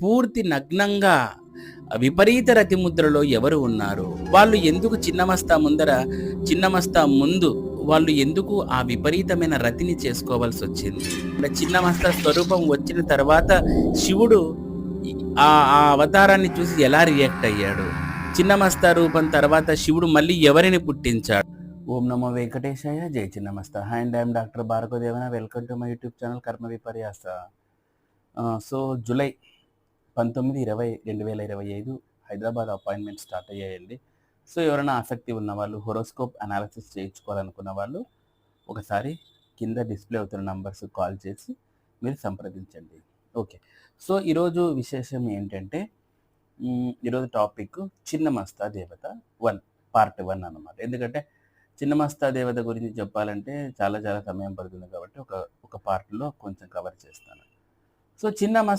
పూర్తి నగ్నంగా విపరీత రతి ముద్రలో ఎవరు ఉన్నారు? వాళ్ళు ఎందుకు చిన్నమస్తా ముందర చిన్నమస్తా ముందు వాళ్ళు ఎందుకు ఆ విపరీతమైన రతిని చేసుకోవాల్సి వచ్చింది? చిన్నమస్త చిన్నమస్తా స్వరూపం వచ్చిన తర్వాత శివుడు ఆ ఆ అవతారాన్ని చూసి ఎలా రియాక్ట్ అయ్యాడు? చిన్నమస్తా రూపం తర్వాత శివుడు మళ్ళీ ఎవరిని పుట్టించాడు? ఓం నమో వెంకటేశాయ జై Chinnamasta. Hi and I'm doctor Bhargavadevana. Welcome to my YouTube channel Karma Viparyasa so July పంతొమ్మిది ఇరవై రెండు వేల ఇరవై ఐదు హైదరాబాద్ అపాయింట్మెంట్ స్టార్ట్ అయ్యాయండి. సో ఎవరైనా ఆసక్తి ఉన్న వాళ్ళు హొరోస్కోప్ అనాలిసిస్ చేయించుకోవాలనుకున్న వాళ్ళు ఒకసారి కింద డిస్ప్లే అవుతున్న నంబర్స్ కాల్ చేసి మీరు సంప్రదించండి. ఓకే. సో ఈరోజు విశేషం ఏంటంటే ఈరోజు టాపిక్ చిన్నమస్తా దేవత వన్ పార్ట్ వన్ అన్నమాట. ఎందుకంటే చిన్నమస్తా దేవత గురించి చెప్పాలంటే చాలా చాలా సమయం పడుతుంది కాబట్టి ఒక ఒక పార్ట్లో కొంచెం కవర్ చేస్తాను. సో చిన్నమస్తా